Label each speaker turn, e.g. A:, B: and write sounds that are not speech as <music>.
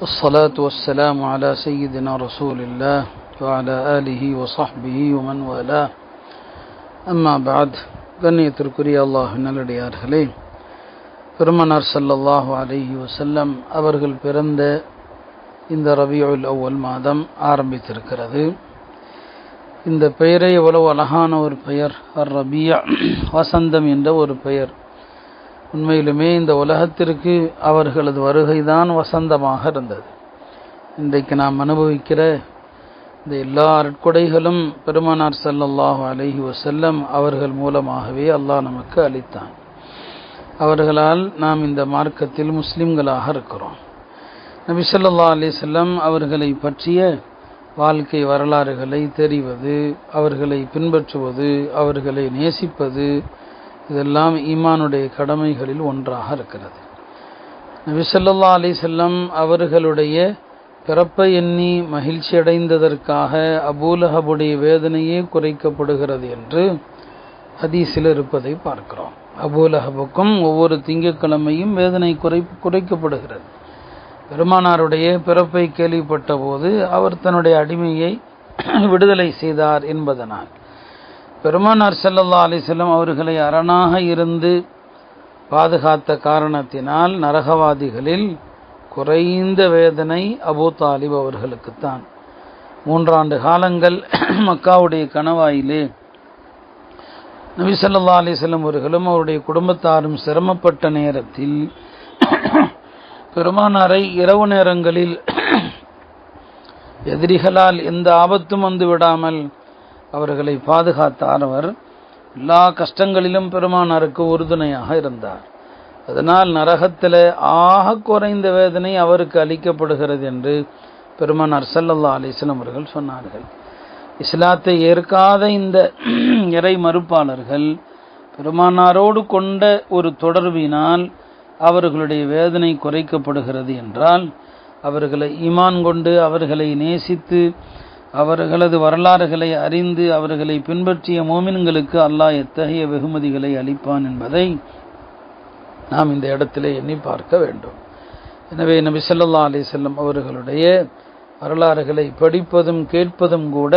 A: والصلاة والسلام على سيدنا رسول الله وعلى آله وصحبه ومن والاه أما بعد கண்ணியத்திற்குரிய அல்லாஹ் நல்லடியார்களே பெருமனார் ஸல்லல்லாஹு அலைஹி வஸல்லம் அவர்கள் பிறந்த இந்த ரபியுல் அவ்வல் மாதம் ஆரம்பித்திருக்கிறது இந்த பெயரை எவ்வளவு அழகான ஒரு பெயர் அர் ரபியா வசந்தம் என்ற ஒரு பெயர் உண்மையிலுமே இந்த உலகத்திற்கு அவர்களது வருகைதான் வசந்தமாக இருந்தது. இன்றைக்கு நாம் அனுபவிக்கிற இந்த எல்லா அற்கொடைகளும் பெருமானார் ஸல்லல்லாஹு அலஹி வசல்லம் அவர்கள் மூலமாகவே அல்லாஹ் நமக்கு அளித்தான். அவர்களால் நாம் இந்த மார்க்கத்தில் முஸ்லிம்களாக இருக்கிறோம். நபி சொல்லா அலி செல்லம் அவர்களை பற்றிய வாழ்க்கை வரலாறுகளை தெரிவது அவர்களை பின்பற்றுவது அவர்களை நேசிப்பது இதெல்லாம் ஈமானுடைய கடமைகளில் ஒன்றாக இருக்கிறது. நபி அலி செல்லம் அவர்களுடைய பிறப்பை எண்ணி மகிழ்ச்சி அடைந்ததற்காக அபூலஹபுடைய வேதனையே குறைக்கப்படுகிறது என்று ஹதீஸில் இருப்பதை பார்க்கிறோம். அபூலஹபுக்கும் ஒவ்வொரு திங்கட்கிழமையும் வேதனை குறை குறைக்கப்படுகிறது. பெருமானாருடைய பிறப்பை கேள்விப்பட்ட போது அவர் தன்னுடைய அடிமையை விடுதலை செய்தார் என்பதனால். பெருமானார் செல்லல்லா அலிசல்லம் அவர்களை அரணாக இருந்து பாதுகாத்த காரணத்தினால் நரகவாதிகளில் குறைந்த வேதனை அபூ தாலிப் அவர்களுக்குத்தான். மூன்றாண்டு காலங்கள் <clears throat> மக்காவுடைய கணவாயிலே நபி ஸல்லல்லாஹு அலைஹி அவர்களும் அவருடைய குடும்பத்தாரும் சிரமப்பட்ட நேரத்தில் <clears throat> பெருமானாரை இரவு நேரங்களில் <clears throat> எதிரிகளால் எந்த ஆபத்தும் வந்து விடாமல் அவர்களை பாதுகாத்தார் அவர் எல்லா கஷ்டங்களிலும் பெருமானாருக்கு உறுதுணையாக இருந்தார். அதனால் நரகத்தில் ஆக குறைந்த வேதனை அவருக்கு அளிக்கப்படுகிறது என்று பெருமானார் சல்லல்லா அலிஸ்லம் அவர்கள் சொன்னார்கள். இஸ்லாத்தை ஏற்காத இந்த <clears throat> இறை மறுப்பாளர்கள் பெருமானாரோடு கொண்ட ஒரு தொடர்பினால் அவர்களுடைய வேதனை குறைக்கப்படுகிறது என்றால் அவர்களை ஈமான் கொண்டு அவர்களை நேசித்து அவர்களது வரலாறுகளை அறிந்து அவர்களை பின்பற்றிய மோமின்களுக்கு அல்லாஹ் எத்தகைய வெகுமதிகளை அளிப்பான் என்பதை நாம் இந்த இடத்திலே எண்ணி பார்க்க வேண்டும். எனவே நபி சொல்லா அலி செல்லம் அவர்களுடைய வரலாறுகளை படிப்பதும் கேட்பதும் கூட